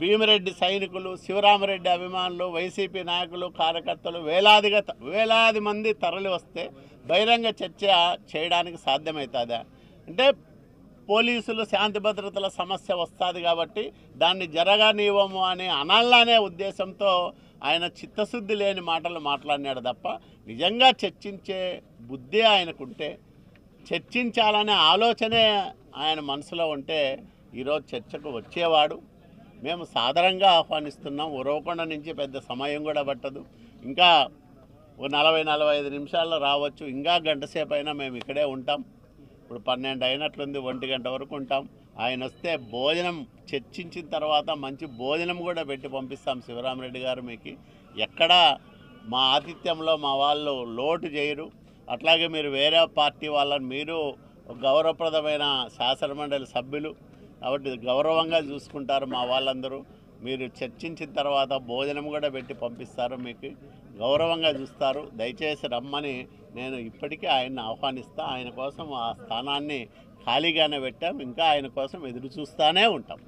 భీమిరెడ్డి సైనికులు శివరామరెడ్డి అభిమానులు వైసీపీ నాయకులు కార్యకర్తలు వేలాదిగా వేలాది మంది తరలి వస్తే బహిరంగ చర్చ చేయడానికి సాధ్యమవుతుందా అంటే పోలీసులు శాంతి భద్రతల సమస్య వస్తుంది కాబట్టి దాన్ని జరగనివ్వము అని అనాలనే ఉద్దేశంతో ఆయన చిత్తశుద్ధి లేని మాటలు మాట్లాడినాడు తప్ప నిజంగా చర్చించే బుద్ధి ఆయనకుంటే చర్చించాలనే ఆలోచనే ఆయన మనసులో ఉంటే ఈరోజు చర్చకు వచ్చేవాడు. మేము సాధారణంగా ఆహ్వానిస్తున్నాం. ఉరవకొండ నుంచి పెద్ద సమయం కూడా పట్టదు. ఇంకా ఓ నలభై నలభై ఐదు నిమిషాల్లో రావచ్చు. ఇంకా గంట సేపు అయినా మేము ఇక్కడే ఉంటాం. ఇప్పుడు పన్నెండు అయినట్లుంది. ఒంటి గంట వరకు ఉంటాం. ఆయన వస్తే భోజనం చర్చించిన తర్వాత మంచి భోజనం కూడా పెట్టి పంపిస్తాం శివరామరెడ్డి గారు మీకు. ఎక్కడ మా ఆతిథ్యంలో మా వాళ్ళు లోటు చేయరు. అట్లాగే మీరు వేరే పార్టీ వాళ్ళని మీరు గౌరవప్రదమైన శాసనమండలి సభ్యులు. కాబట్టి గౌరవంగా చూసుకుంటారు మా వాళ్ళందరూ. మీరు చర్చించిన తర్వాత భోజనం కూడా పెట్టి పంపిస్తారు మీకు. గౌరవంగా చూస్తారు. దయచేసి రమ్మని నేను ఇప్పటికీ ఆయన్ని ఆహ్వానిస్తా. ఆయన కోసం ఆ స్థానాన్ని ఖాళీగానే పెట్టాం. ఇంకా ఆయన కోసం ఎదురు చూస్తూనే ఉంటాం.